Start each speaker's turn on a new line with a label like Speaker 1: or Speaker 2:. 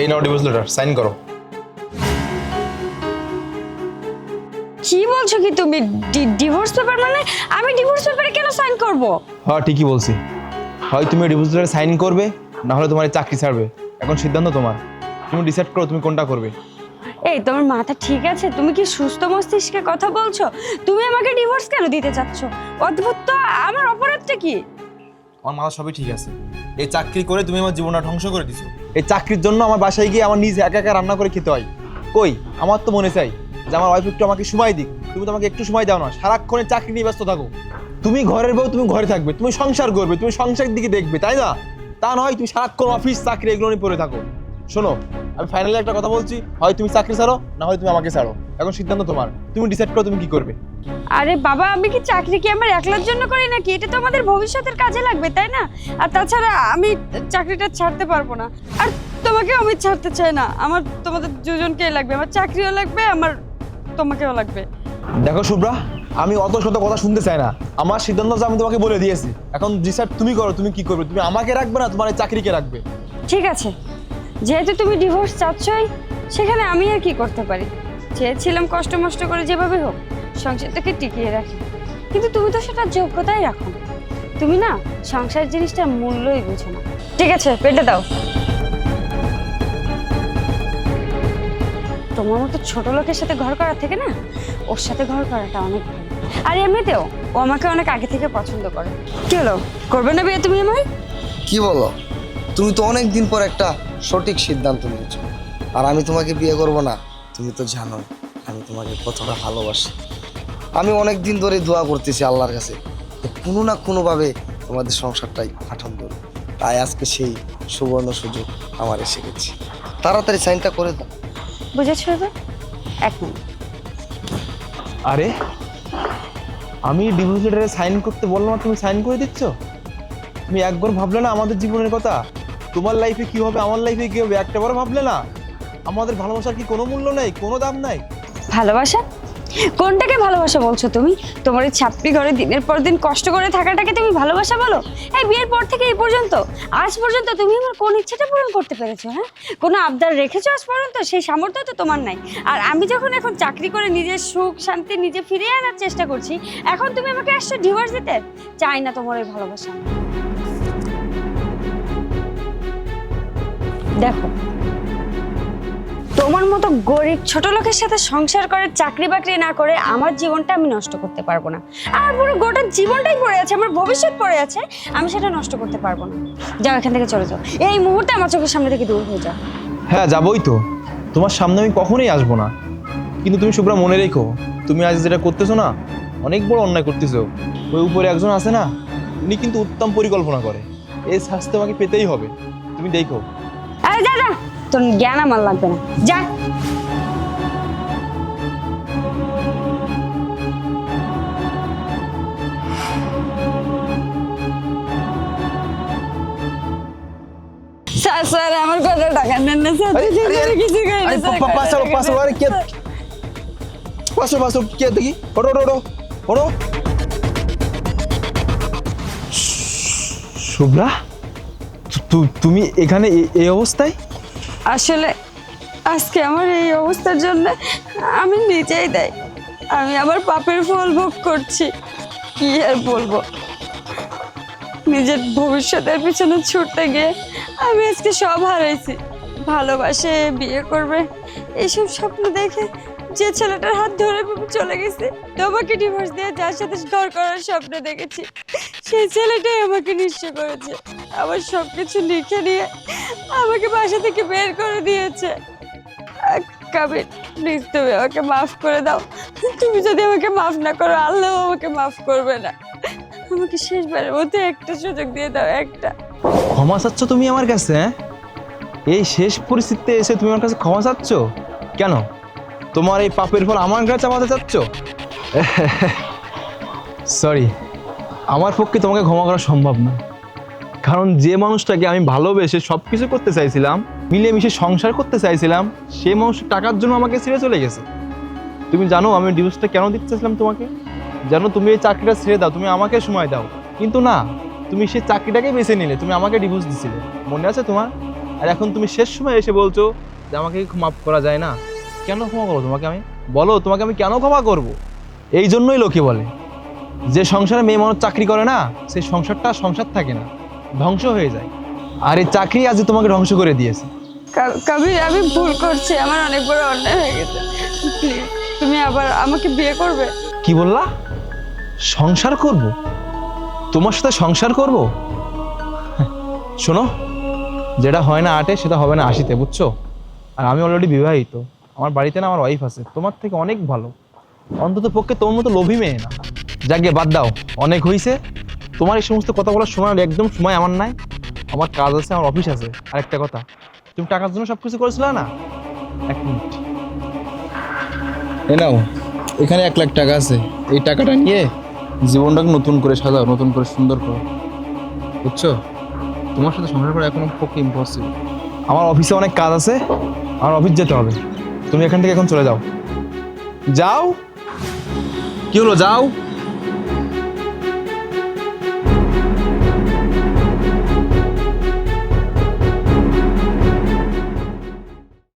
Speaker 1: এই নাও divorce letter sign করো।
Speaker 2: কি বলছো কি তুমি? ডিভোর্স পেপার মানে? আমি ডিভোর্স পেপারে কেন সাইন করব?
Speaker 1: হ্যাঁ ঠিকই বলছি। হয় তুমি ডিভোর্স লেটার সাইন করবে না হলে তোমার চাকরি ছাড়বে। এখন সিদ্ধান্ত তোমার। তুমি ডিসাইড করো তুমি কোনটা করবে।
Speaker 2: এই তোমার মাথা ঠিক আছে? তুমি কি সুস্থ মস্তিষ্কে কথা বলছো? তুমি আমাকে ডিভোর্স কেন দিতে চাচ্ছ? অদ্ভুত তো আমার অপরাধটা কি?
Speaker 1: আমার মাথা সবই ঠিক আছে। এই চাকরি করে তুমি আমার জীবনটা ধ্বংস করে দিছো। এই চাকরির জন্য আমার বাসায় গিয়ে আমার নিজে একা একা রান্না করে খেতে হয়। কই? আমার তো মনে চাই যে আমার ওয়াইফ একটু আমাকে সময় দিক। তুমি তো আমাকে একটু সময় দাও না। সারাক্ষণে চাকরি নিয়ে ব্যস্ত থাকো। তুমি ঘরের বউ, তুমি ঘরে থাকবে। তুমি সংসার করবে। তুমি সংসারের দিকে দেখবে, তাই না? তা নয় তুমি সারাক্ষণ অফিস চাকরি এগুলো নিয়ে পড়ে থাকো। শোনো আমি ফাইনালি একটা কথা বলছি হয় তুমি চাকরি ছাড়ো না হয় তুমি আমাকে ছাড়ো। এখন সিদ্ধান্ত তোমার। তুমি ডিসাইড করো তুমি কি করবে।
Speaker 2: আরে বাবা আমি কি চাকরি কি আমার একলার জন্য করি নাকি? এটা তো আমাদের ভবিষ্যতের কাজে লাগবে তাই না? আর তাছাড়া আমি চাকরিটা ছাড়তে পারব না। আর তোমাকেও আমি ছাড়তে চাই না। আমার তোমাদের দুজনকেই লাগবে। আমার চাকরিও লাগবে আমার তোমাকেও লাগবে।
Speaker 1: দেখো শুভ্রা আমি অত শত কথা শুনতে চাই না। আমার সিদ্ধান্ত আমি তোমাকে বলে দিয়েছি। এখন ডিসাইড তুমি করো তুমি কি করবে? তুমি আমাকে রাখবে না তোমার এই চাকরিকে রাখবে।
Speaker 2: ঠিক আছে। যেহেতু তুমি ডিভোর্স চাচ্ছই, সেখানে আমি আর কি করতে পারি? চেয়েছিলাম কষ্ট মষ্ট করে যেভাবে হোক, সংসারটাকে টিকিয়ে রাখি। কিন্তু তুমি তো সেটা যোগ্যতাই রাখো তুমি না সংসার জিনিসটার মূল্যই বুঝো না। ঠিক আছে, পেটে দাও। তোমার মতো ছোট লোকের সাথে ঘর করা থেকে না, ওর সাথে ঘর করাটা অনেক ভালো। আর এমনিতেও ও আমাকে অনেক আগে থেকে পছন্দ করে। কি হলো? করবে না বিয়ে তুমি আমায়?
Speaker 3: কি বলো? তুমি তো অনেক দিন পর একটা সঠিক সিদ্ধান্ত নিয়েছো। আর আমি তোমাকে বিয়ে করব না। তুমি তো জানো আমি তোমাকে কতটা ভালোবাসি। আমি অনেক দিন ধরে দোয়া করতেছি আল্লাহর কাছে কোনো না কোনোভাবে তোমাদের সংসারটাই আঠন ধরে তাই আজকে সেই সুবর্ণ সুযোগ আমার এসে গেছে। তাড়াতাড়ি সাইনটা করে দাও।
Speaker 2: বুঝেছ এবার? এক মিনিট।
Speaker 1: আরে আমি ডিভোর্স লেটারে সাইন করতে বললাম আর তুমি সাইন করে দিচ্ছ? তুমি একবার ভাবলে না আমাদের জীবনের কথা? তোমার লাইফে কি হবে, আমার লাইফে কি হবে? একটা বার ভাবলে না। আমাদের ভালোবাসার কি কোনো মূল্য নেই, কোনো দাম নাই?
Speaker 2: ভালোবাসা? কোনটাকে ভালোবাসা বলছো তুমি? তোমার এই ছাপড়ি ঘরে দিনের পর দিন কষ্ট করে থাকাটাকে তুমি ভালোবাসা বলো? এই বিয়ের পর থেকে এই পর্যন্ত, আজ পর্যন্ত তুমি আমার কোন ইচ্ছেটা পূরণ করতে পেরেছ হ্যাঁ? কোনো আবদার রেখেছো আজ পর্যন্ত? সেই সামর্থ্য তো তোমার নাই। আর আমি যখন এখন চাকরি করে নিজের সুখ, শান্তি নিজে ফিরিয়ে আনার চেষ্টা করছি, এখন তুমি আমাকে আসছো ডিভোর্স দিতে। চাই না তোমার ওই ভালোবাসা। দেখো, তোমার মতো গরিব ছোট লোকের সাথে সংসার করে, চাকরি বাকরি না করে আমার জীবনটা আমি নষ্ট করতে পারব না। আর পুরো গোটা জীবনটাই পড়ে আছে, আমার ভবিষ্যৎ পড়ে আছে, আমি সেটা নষ্ট করতে পারব না। যাও, এখান থেকে চলে যাও। এই মুহূর্তে আমার চোখের সামনে থেকে দূর হয়ে যাও।
Speaker 1: হ্যাঁ যাবোই তো। তোমার সামনে আমি কখনোই আসব না। কিন্তু তুমি শুভ্রা মনে রেখো, তুমি আজ যেটা করতেছো না, অনেক বড় অন্যায় করতেছো। ওই উপরে একজন আছে না, উনি কিন্তু উত্তম পরিকল্পনা করে। এই শাস্তি আমাকে পেতেই হবে। তুমি দেখো।
Speaker 2: যা যা তোর জ্ঞান আমার লাগবে না যা স্যার স্যার আমার কত টাকা নেন না স্যার
Speaker 1: আরে, আরে, আরে,
Speaker 2: কিছু খাই না
Speaker 1: আরে
Speaker 2: স্যার,
Speaker 1: পা- পাঁচশো
Speaker 2: কত
Speaker 1: পাঁচশো
Speaker 2: টাকা
Speaker 1: আরে কে
Speaker 2: নেন?
Speaker 1: পাঁচশো পাঁচশো কে দেখি ওটো ওটো ওটো ওটো শুভ্রা তু- তু- তুমি এখানে এই অবস্থায়?
Speaker 2: আসলে আজকে আমার এই অবস্থার জন্য আমি নিজেই দেয়। আমি আমার পাপের ফল ভোগ করছি। কি আর বলব? নিজের ভবিষ্যতের পিছনে ছুটতে গিয়ে আমি আজকে সব হারাইছি। ভালোবাসে, বিয়ে করবে, এইসব স্বপ্ন দেখে যে ছেলেটার হাত ধরে চলে গেছে তোমাকে ডিভোর্স দিয়ে যার সাথে ঘর করার স্বপ্ন দেখেছি। সেই ছেলেটাই আমাকে নিঃস্ব করেছে। আমার সব কিছু লিখে নিয়ে আমাকে বাসা থেকে বের করে দিয়েছে। কাবির প্লিজ তুমি আমাকে মাফ করে দাও। তুমি যদি আমাকে মাফ না করো, আল্লাহ আমাকে মাফ করবে না। আমাকে শেষবারের মতো একটা সুযোগ দিয়ে দাও, একটা।
Speaker 1: ক্ষমা চাচ্ছ তুমি আমার কাছে হ্যাঁ? এই শেষ পরিস্থিতিতে এসে তুমি আমার কাছে ক্ষমা চাচ্ছ? কেন? তোমার এই পাপের ফল আমার কাছে চাপাতে চাচ্ছ? সরি আমার পক্ষে তোমাকে ক্ষমা করা সম্ভব না। কারণ যে মানুষটাকে আমি ভালোবেসে সব কিছু করতে চাইছিলাম, মিলেমিশে সংসার করতে চাইছিলাম, সেই মানুষ টাকার জন্য আমাকে ছেড়ে চলে গেছে। তুমি জানো আমি ডিভোর্সটা কেন দিতে চাইছিলাম তোমাকে? জানো তুমি এই চাকরিটা ছেড়ে দাও, তুমি আমাকে সময় দাও। কিন্তু না, তুমি সেই চাকরিটাকে বেছে নিলে, তুমি আমাকে ডিভোর্স দিছিলে। মনে আছে তোমার? আর এখন তুমি শেষ সময় এসে বলছো যে আমাকে মাফ করা যায় না? কেন ক্ষমা করব তোমাকে আমি? বলো তোমাকে আমি কেন ক্ষমা করব? এই জন্যই লোকে বলে যে সংসারে মেয়ে মানুষ চাকরি করে না সেই সংসারটা সংসার থাকে না ধ্বংস হয়ে যায়। আর এই চাকরি আজ তোমাকে ধ্বংস করে দিয়েছে।
Speaker 2: কবির আমি ভুল করছি আমার অনেক বড় অন্যায় হয়ে গেছে। তুমি আবার আমাকে বিয়ে করবে?
Speaker 1: কি বললা? সংসার করব? তোমার সাথে সংসার করব? শোনো যেটা হয় না আটে সেটা হবে না আশিতে বুঝছ? আর আমি অলরেডি বিবাহিত। আমার বাড়িতে না আমার ওয়াইফ আছে। তোমার থেকে অনেক ভালো। অন্তত পক্ষে তোমার মতো লোভী মেয়ে না। যাকে বাদ দাও অনেক হয়েছে তোমার এই সমস্ত কথা বলার সময় একদম সময় আমার নাই। আমার কাজ আছে আমার অফিস আছে। আরেকটা কথা তুমি টাকার জন্য সব কিছু করেছিলে না? এক মিনিট এ নাও এখানে এক লাখ টাকা আছে। এই টাকাটা নিয়ে জীবনটাকে নতুন করে সাজাও নতুন করে সুন্দর করো। বুঝছ? তোমার সাথে সংসার করা এখনও পক্ষে ইম্পসিবল আমার অফিসে অনেক কাজ আছে আমার অফিস যেতে হবে। তুমি এখান থেকে এখন চলে যাও। যাও? কি হলো? যাও?